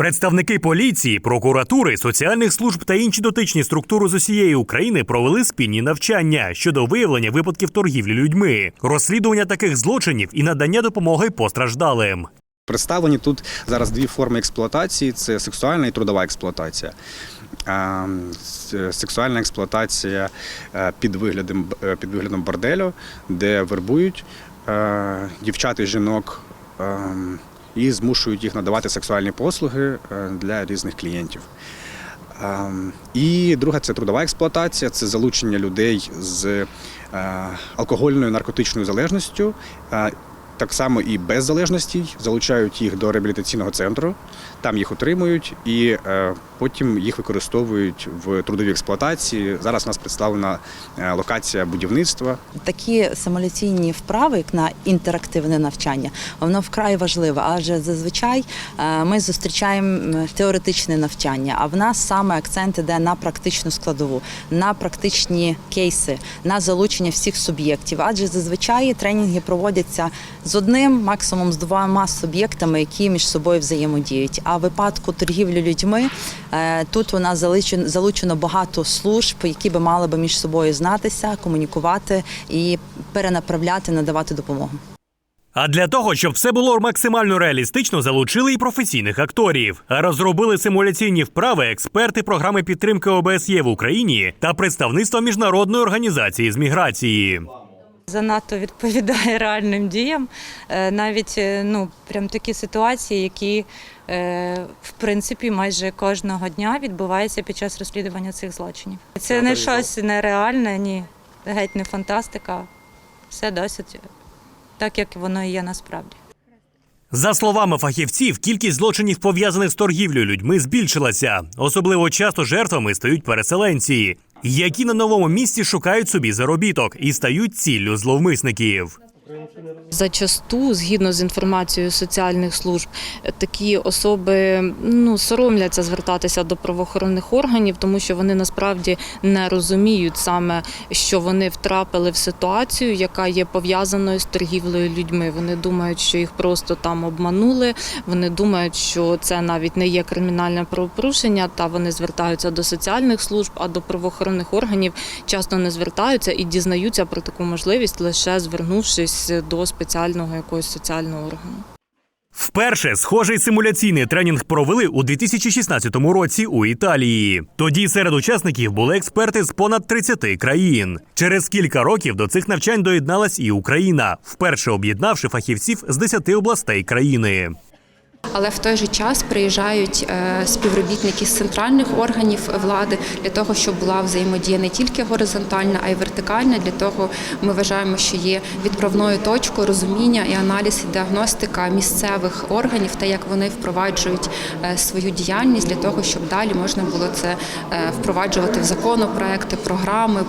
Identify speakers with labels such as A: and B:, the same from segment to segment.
A: Представники поліції, прокуратури, соціальних служб та інші дотичні структури з усієї України провели спільні навчання щодо виявлення випадків торгівлі людьми, розслідування таких злочинів і надання допомоги постраждалим.
B: Представлені тут зараз дві форми експлуатації: це сексуальна і трудова експлуатація. Сексуальна експлуатація е, під виглядом, е, під виглядом борделю, де вербують е, дівчат і жінок е, і змушують їх надавати сексуальні послуги е, для різних клієнтів. І друга це трудова експлуатація, це залучення людей з е, алкогольною наркотичною залежністю, е, так само і без залежності, залучають їх до реабілітаційного центру, там їх утримують і е, потім їх використовують в трудовій експлуатації. Зараз у нас представлена е, локація будівництва.
C: Такі симуляційні вправи, як на інтерактивне навчання, воно вкрай важливе. Адже зазвичай е, ми зустрічаємо теоретичне навчання, а в нас саме акцент іде на практичну складову, на практичні кейси, на залучення всіх суб'єктів. Адже зазвичай тренінги проводяться з одним, максимум з двома суб'єктами, які між собою взаємодіють. А в випадку торгівлі людьми е, тут у нас залучено, залучено багато служб, які би мали би між собою знатися, комунікувати і перенаправляти, надавати допомогу.
A: А для того, щоб все було максимально реалістично, залучили і професійних акторів. Розробили симуляційні вправи експерти програми підтримки ОБСЄ в Україні та представництва міжнародної організації з міграції.
D: Занадто відповідає реальним діям. Е, Навіть е, ну, прям такі ситуації, які е, в принципі майже кожного дня відбуваються під час розслідування цих злочинів. Це не щось нереальне, ні, геть не фантастика. Все досить так, як воно і є насправді.
A: За словами фахівців, кількість злочинів пов'язаних з торгівлею людьми збільшилася. Особливо часто жертвами стають переселенці, які на новому місці шукають собі заробіток і стають ціллю зловмисників.
E: Зачасту, згідно з інформацією соціальних служб, такі особи ну соромляться звертатися до правоохоронних органів, тому що вони насправді не розуміють саме, що вони втрапили в ситуацію, яка є пов'язаною з торгівлею людьми. Вони думають, що їх просто там обманули. Вони думають, що це навіть не є кримінальне правопорушення, та вони звертаються до соціальних служб, а до правоохоронних органів часто не звертаються і дізнаються про таку можливість лише звернувшись до спеціального якогось соціального органу.
A: Вперше схожий симуляційний тренінг провели у 2016 році у Італії. Тоді серед учасників були експерти з понад 30 країн. Через кілька років до цих навчань доєдналась і Україна, вперше об'єднавши фахівців з 10 областей країни.
F: Але в той же час приїжджають е, співробітники з центральних органів влади для того, щоб була взаємодія не тільки горизонтальна, а й вертикальна. Для того ми вважаємо, що є відправною точкою розуміння і аналіз і діагностика місцевих органів та як вони впроваджують е, свою діяльність для того, щоб далі можна було це е, впроваджувати в законопроекти, програми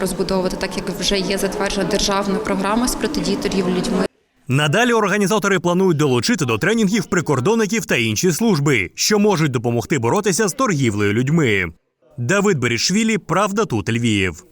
F: розбудовувати, так як вже є затверджена державна програма з протидії торгівлі людьми.
A: Надалі організатори планують долучити до тренінгів прикордонників та інші служби, що можуть допомогти боротися з торгівлею людьми. Давид Берішвілі, Правда тут Львів.